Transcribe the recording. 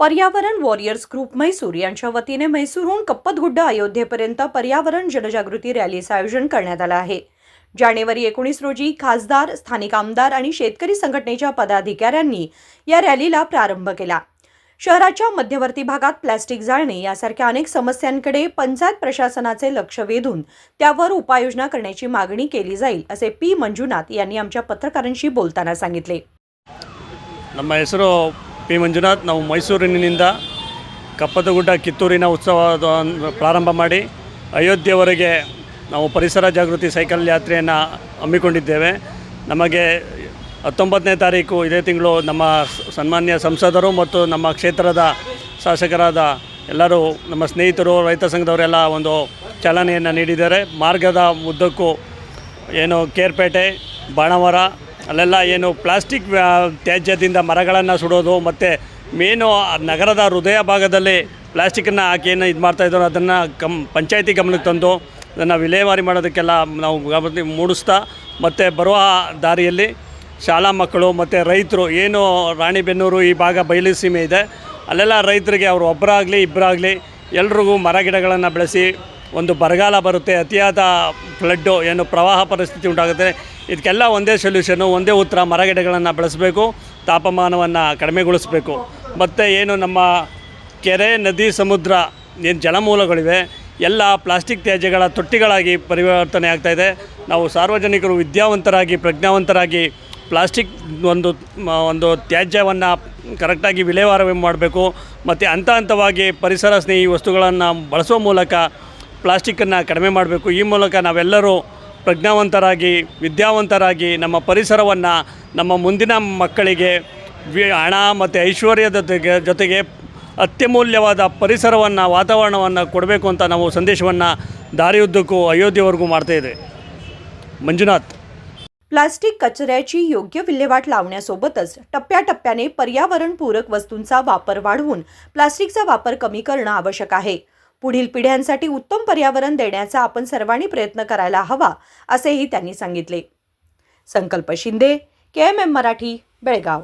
पर्यावरण warriors group Mysore यांच्या वतीने म्हैसूरहून कप्पतगुड्ड अयोध्येपर्यंत पर्यावरण जनजागृती रॅलीचं आयोजन करण्यात आलं आहे जानेवारी एकोणीस रोजी खासदार स्थानिक आमदार आणि शेतकरी संघटनेच्या पदाधिकाऱ्यांनी या रॅलीला प्रारंभ केला शहराच्या मध्यवर्ती भागात प्लॅस्टिक जाळणे यासारख्या अनेक समस्यांकडे पंचायत प्रशासनाचे लक्ष वेधून त्यावर उपाययोजना करण्याची मागणी केली जाईल असे पी मंजुनाथ यांनी आमच्या पत्रकारांशी बोलताना सांगितले ನಮ್ಮ ಹೆಸರು ಪಿ ಮಂಜುನಾಥ್, ನಾವು ಮೈಸೂರಿನಿಂದ ಕಪ್ಪದಗುಡ್ಡ ಕಿತ್ತೂರಿನ ಉತ್ಸವದ ಪ್ರಾರಂಭ ಮಾಡಿ ಅಯೋಧ್ಯೆವರೆಗೆ ನಾವು ಪರಿಸರ ಜಾಗೃತಿ ಸೈಕಲ್ ಯಾತ್ರೆಯನ್ನು ಹಮ್ಮಿಕೊಂಡಿದ್ದೇವೆ. ನಮಗೆ ಹತ್ತೊಂಬತ್ತನೇ ತಾರೀಕು ಇದೇ ತಿಂಗಳು ನಮ್ಮ ಸನ್ಮಾನ್ಯ ಸಂಸದರು ಮತ್ತು ನಮ್ಮ ಕ್ಷೇತ್ರದ ಶಾಸಕರಾದ ಎಲ್ಲರೂ, ನಮ್ಮ ಸ್ನೇಹಿತರು, ರೈತ ಸಂಘದವರೆಲ್ಲ ಒಂದು ಚಾಲನೆಯನ್ನು ನೀಡಿದ್ದಾರೆ. ಮಾರ್ಗದ ಉದ್ದಕ್ಕೂ ಏನು ಕೇರ್ಪೇಟೆ, ಬಾಣವರ ಅಲ್ಲೆಲ್ಲ ಏನು ಪ್ಲಾಸ್ಟಿಕ್ ತ್ಯಾಜ್ಯದಿಂದ ಮರಗಳನ್ನು ಸುಡೋದು ಮತ್ತು ಮೇನು ನಗರದ ಹೃದಯ ಭಾಗದಲ್ಲಿ ಪ್ಲಾಸ್ಟಿಕ್ಕನ್ನು ಹಾಕಿ ಏನು ಇದು ಮಾಡ್ತಾಯಿದ್ರು ಅದನ್ನು ಕಮ್ ಪಂಚಾಯತಿ ಗಮನಕ್ಕೆ ತಂದು ಅದನ್ನು ವಿಲೇವಾರಿ ಮಾಡೋದಕ್ಕೆಲ್ಲ ನಾವು ಗಮನ ಮೂಡಿಸ್ತಾ ಮತ್ತು ಬರುವ ದಾರಿಯಲ್ಲಿ ಶಾಲಾ ಮಕ್ಕಳು ಮತ್ತು ರೈತರು, ಏನು ರಾಣಿಬೆನ್ನೂರು ಈ ಭಾಗ ಬಯಲು ಸೀಮೆ ಇದೆ, ಅಲ್ಲೆಲ್ಲ ರೈತರಿಗೆ ಅವರು ಒಬ್ಬರಾಗಲಿ ಇಬ್ಬರಾಗಲಿ ಎಲ್ರಿಗೂ ಮರ ಗಿಡಗಳನ್ನು ಬೆಳೆಸಿ ಒಂದು ಬರಗಾಲ ಬರುತ್ತೆ, ಅತಿಯಾದ ಫ್ಲಡ್ಡು ಏನು ಪ್ರವಾಹ ಪರಿಸ್ಥಿತಿ ಉಂಟಾಗುತ್ತೆ. ಇದಕ್ಕೆಲ್ಲ ಒಂದೇ ಸೊಲ್ಯೂಷನ್ನು ಒಂದೇ ಉತ್ತರ, ಮರಗಿಡಗಳನ್ನು ಬೆಳೆಸಬೇಕು, ತಾಪಮಾನವನ್ನು ಕಡಿಮೆಗೊಳಿಸಬೇಕು. ಮತ್ತು ಏನು ನಮ್ಮ ಕೆರೆ, ನದಿ, ಸಮುದ್ರ, ಏನು ಜಲಮೂಲಗಳಿವೆ, ಎಲ್ಲ ಪ್ಲಾಸ್ಟಿಕ್ ತ್ಯಾಜ್ಯಗಳ ತೊಟ್ಟಿಗಳಾಗಿ ಪರಿವರ್ತನೆ ಆಗ್ತಾಯಿದೆ ನಾವು ಸಾರ್ವಜನಿಕರು ವಿದ್ಯಾವಂತರಾಗಿ, ಪ್ರಜ್ಞಾವಂತರಾಗಿ ಪ್ಲಾಸ್ಟಿಕ್ ಒಂದು ಒಂದು ತ್ಯಾಜ್ಯವನ್ನು ಕರೆಕ್ಟಾಗಿ ವಿಲೇವಾರ ಮಾಡಬೇಕು. ಮತ್ತು ಹಂತ ಹಂತವಾಗಿ ಪರಿಸರ ಸ್ನೇಹಿ ವಸ್ತುಗಳನ್ನು ಬಳಸುವ ಮೂಲಕ ಪ್ಲಾಸ್ಟಿಕ್ಕನ್ನು ಕಡಿಮೆ ಮಾಡಬೇಕು ಈ ಮೂಲಕ ನಾವೆಲ್ಲರೂ ಪ್ರಜ್ಞಾವಂತರಾಗಿ ವಿದ್ಯಾವಂತರಾಗಿ ನಮ್ಮ ಪರಿಸರವನ್ನು ನಮ್ಮ ಮುಂದಿನ ಮಕ್ಕಳಿಗೆ ವಿ ಹಣ ಮತ್ತು ಐಶ್ವರ್ಯದ ಜೊತೆಗೆ ಜೊತೆಗೆ ಅತ್ಯಮೂಲ್ಯವಾದ ಪರಿಸರವನ್ನು ವಾತಾವರಣವನ್ನು ಕೊಡಬೇಕು ಅಂತ ನಾವು ಸಂದೇಶವನ್ನು ದಾರಿಯುದ್ದಕ್ಕೂ ಅಯೋಧ್ಯೆವರೆಗೂ ಮಾಡ್ತಾಯಿದೆ ಮಂಜುನಾಥ್ प्लास्टिक कचऱ्याची योग्य विल्हेवाट लावण्यासोबतच टप्प्याटप्प्याने पर्यावरणपूरक वस्तूंचा वापर वाढवून प्लास्टिकचा वापर कमी करणं आवश्यक आहे पुढील पिढ्यांसाठी उत्तम पर्यावरण देण्याचा आपण सर्वांनी प्रयत्न करायला हवा असेही त्यांनी सांगितले. संकल्प शिंदे के एम एम मराठी बेळगाव.